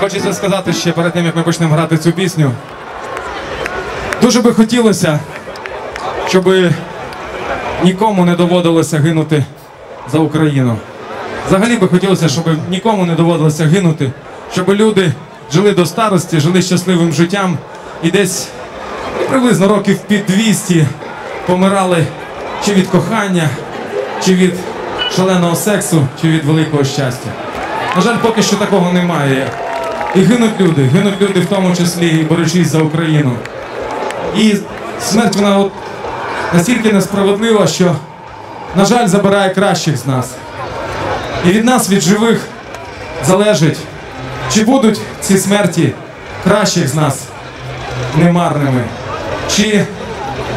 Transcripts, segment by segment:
Хочеться сказати ще перед тим, як ми почнемо грати цю пісню. Дуже би хотілося, щоб нікому не доводилося гинути за Україну. Взагалі би хотілося, щоб нікому не доводилося гинути, щоб люди жили до старості, жили щасливим життям і десь приблизно років під 200 помирали чи від кохання, чи від шаленого сексу, чи від великого щастя. На жаль, поки що такого немає. І гинуть люди, гинуть люди в тому числі і борючись за Україну. І смерть вона от настільки несправедлива, що, на жаль, забирає кращих з нас. І від нас, від живих, залежить, чи будуть ці смерті кращих з нас немарними, чи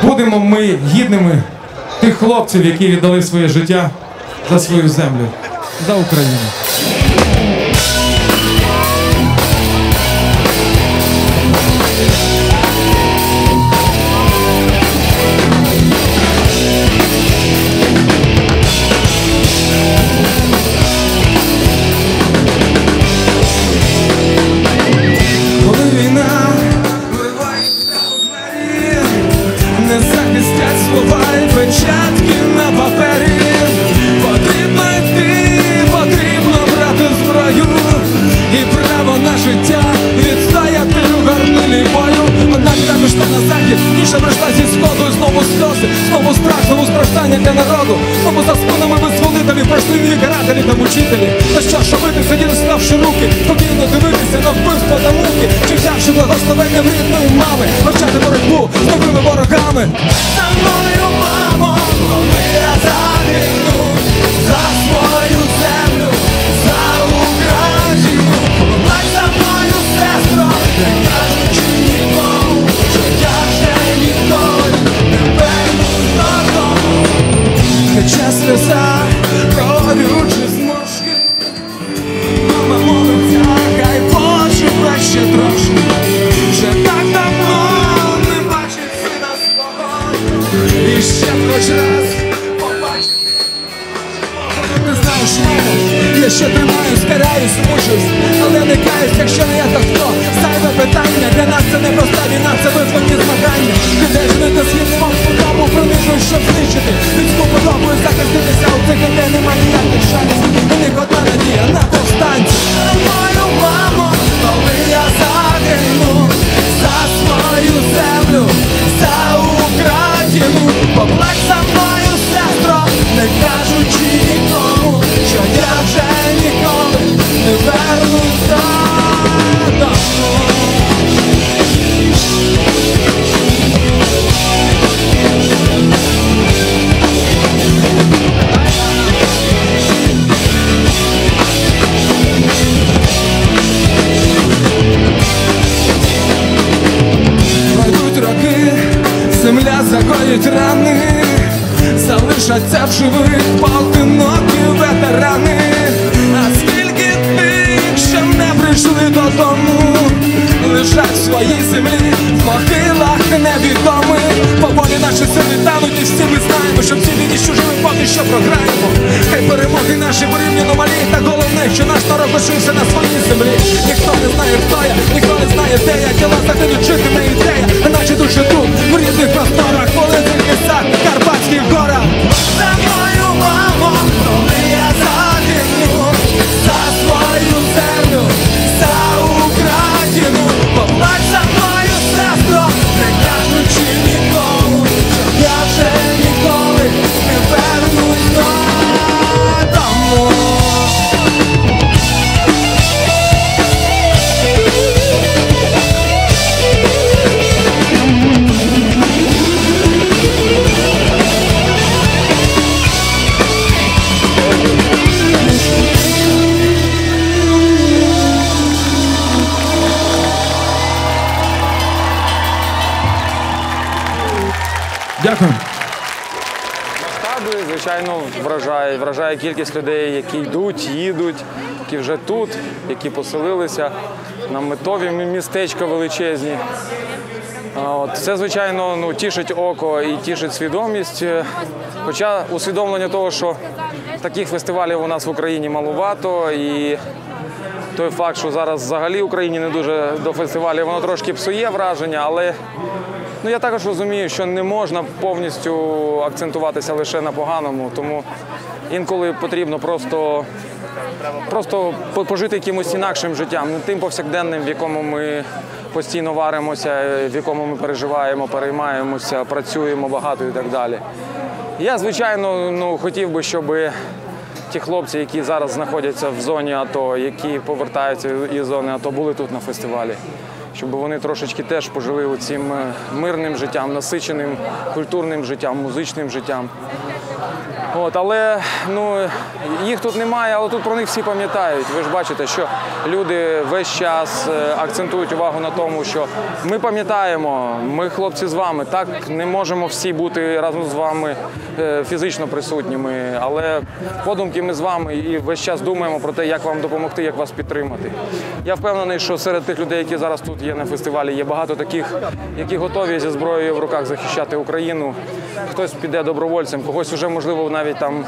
будемо ми гідними тих хлопців, які віддали своє життя за свою землю, за Україну. Для народу. тому за спинами визволителі, пройшли нові карателі та мучителі. Та що ж робити, сиділи, ставши руки, спокійно дивитися на вбивство та муки, чи взявши благословення в рідної мами, почати боротьбу з новими ворогами. Додому, лежать в своїй землі, в могилах невідомих. Поволі наші сили тануть, і всі ми знаємо, що в цій війні, живе, поки що програємо. Хай перемоги наші порівняно малі, та головне, що наш народ лишився на своїй землі. Ніхто не знає, хто я, ніхто не знає, де я, тіла загинуть, житиме ідея, а наші душі тут, в рідних просторах, полицих лісах, Карпатських горах. Звичайно, вражає. Вражає кількість людей, які йдуть, їдуть, які вже тут, які поселилися. На метові містечка величезні. От, це, звичайно, ну, тішить око і тішить свідомість. Хоча усвідомлення того, що таких фестивалів у нас в Україні малувато, і той факт, що зараз взагалі в Україні не дуже до фестивалів, воно трошки псує враження, але ну, я також розумію, що не можна повністю акцентуватися лише на поганому, тому інколи потрібно просто просто пожити якимось інакшим життям, не тим повсякденним, в якому ми постійно варимося, в якому ми переживаємо, переймаємося, працюємо багато і так далі. Я, звичайно, ну, хотів би, щоб ті хлопці, які зараз знаходяться в зоні АТО, які повертаються із зони АТО, були тут на фестивалі. Щоб вони трошечки теж пожили цим мирним життям, насиченим культурним життям, музичним життям. От, але ну, їх тут немає, але тут про них всі пам'ятають. Ви ж бачите, що люди весь час е, акцентують увагу на тому, що ми пам'ятаємо, ми хлопці з вами. Так не можемо всі бути разом з вами е, фізично присутніми, але подумки ми з вами і весь час думаємо про те, як вам допомогти, як вас підтримати. Я впевнений, що серед тих людей, які зараз тут є на фестивалі, є багато таких, які готові зі зброєю в руках захищати Україну. Хтось піде добровольцем, когось вже можливо навіть там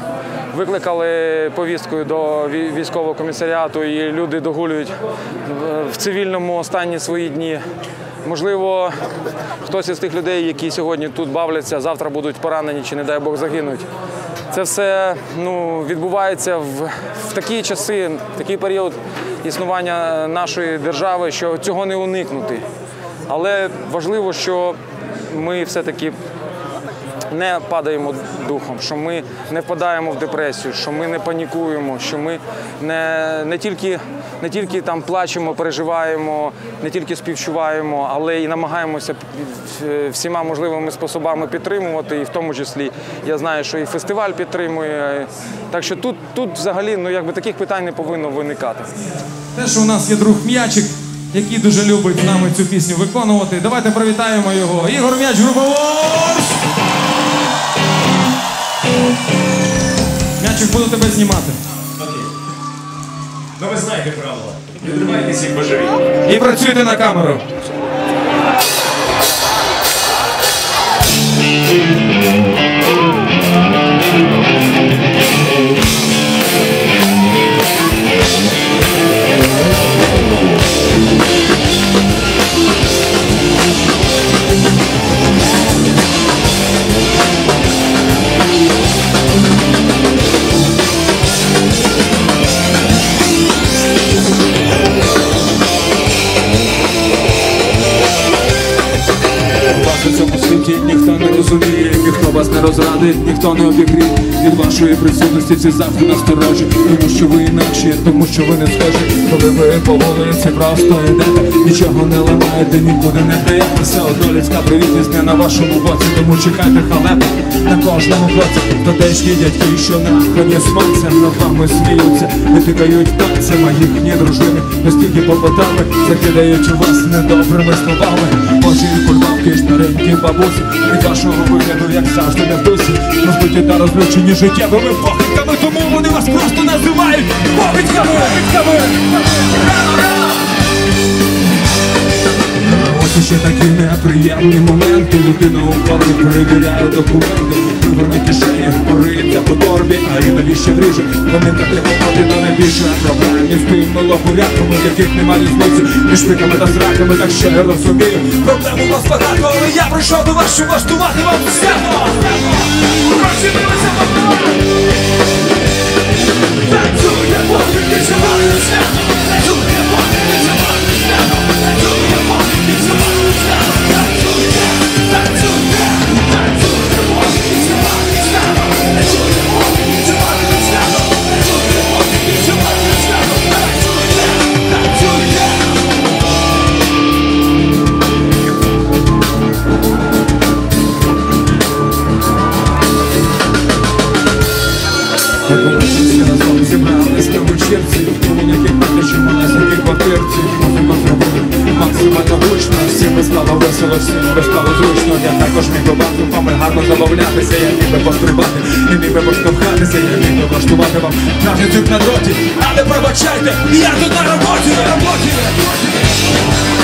викликали повісткою до військового комісаріату, і люди догулюють в- в цивільному останні свої дні. Можливо, хтось із тих людей, які сьогодні тут бавляться, завтра будуть поранені чи, не дай Бог, загинуть. Це все ну, відбувається в, в такі часи, в такий період існування нашої держави, що цього не уникнути. Але важливо, що ми все-таки не падаємо духом, що ми не впадаємо в депресію, що ми не панікуємо, що ми не, не, тільки, не тільки там плачемо, переживаємо, не тільки співчуваємо, але і намагаємося всіма можливими способами підтримувати. І в тому числі я знаю, що і фестиваль підтримує. Так що тут, тут взагалі ну, якби таких питань не повинно виникати. Те, що у нас є друг м'ячик, який дуже любить нами цю пісню виконувати. Давайте привітаємо його. Ігор М'яч Грубовоз! М'ячик, буду тебе знімати. Ну ви знаєте правила. Відривайтеся і як. І працюйте на камеру. Не розрадить, ніхто не обігріє від вашої присутності ці завжди насторожі, тому що ви інакші, тому що ви не схожі, коли ви по вулиці просто йдете, нічого не ламаєте, нікуди не даєте, все одно людська привітність не на вашому боці, тому чекайте халепи на кожному кроці. Тотечні дядьки, що на коні сонця над вами сміються, витикають танцями їхні дружини, настільки попитами, закидають вас недобрими словами. Божі кульбавки, старенькі бабусі, від вашого вигляду, як завжди, не в дусі, розбиті та розлючені життєвими похитками, тому вони вас просто називають похитками, похитками. Ось ще такі неприємні моменти. Людина у формі перевіряє документи. Виверні кишені, пориється по торбі А і навіщо грижі? Помінкати походи до найбільше проблем Із тими логуряками, в яких немає різниці Між пиками та зраками, так що я розумію. Проблем у вас багато, але я прийшов до вас, щоб влаштувати вам свято. Просідалися Танцює, зібрались на вечірці У яких за ті квартирці. Музику зробили максимально гучно Всім би стало весело, всім би стало зручно. Я також міг би вами гарно забавлятися Я міг би пострибати, і міг би поштовхатися Я міг би влаштувати вам травницю на дроті. Але пробачайте, я тут на роботі, на роботі. Танцюйте, поки